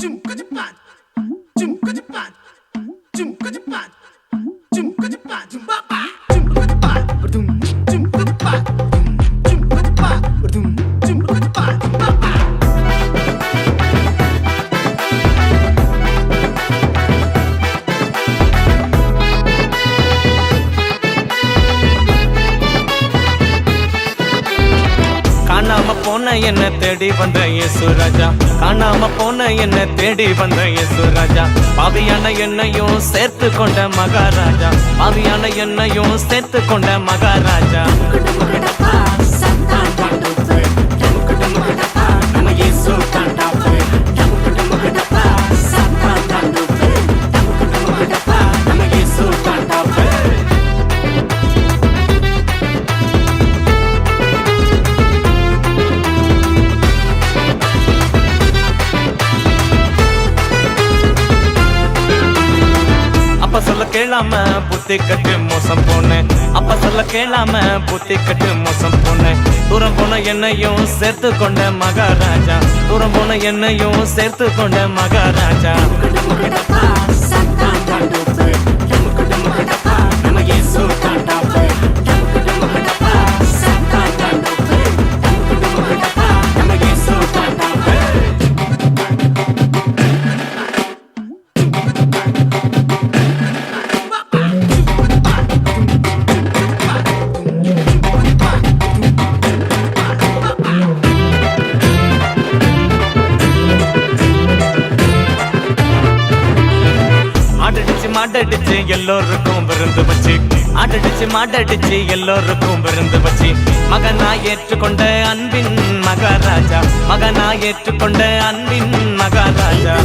좀 끄집만 காணாம போன என்ன தேடி வந்த இயேசு ராஜா. காணாம போன என்ன தேடி வந்த இயேசு ராஜா. பாவியான என்னையும் சேர்த்து கொண்ட மகாராஜா. பாவியான என்னையும் சேர்த்து கொண்ட மகாராஜா. அப்ப சொல்ல கேளாம புத்தி கட்டு மோசம் போனேன் அப்ப சொல்ல கேளாம புத்தி கட்டு மோசம் போனேன் தூரம் போன என்னையும் சேர்த்து கொண்ட மகாராஜா. தூரம் போன என்னையும் சேர்த்து கொண்ட மகாராஜா. மாட்டடிச்சு எல்லோருக்கும் விருந்து வச்சு. அடடிச்சு மாட்டடிச்சு எல்லோருக்கும் விருந்து வச்சு. மகனா ஏற்றுக்கொண்ட அன்பின் மகாராஜா. மகனா ஏற்றுக்கொண்ட அன்பின் மகாராஜா.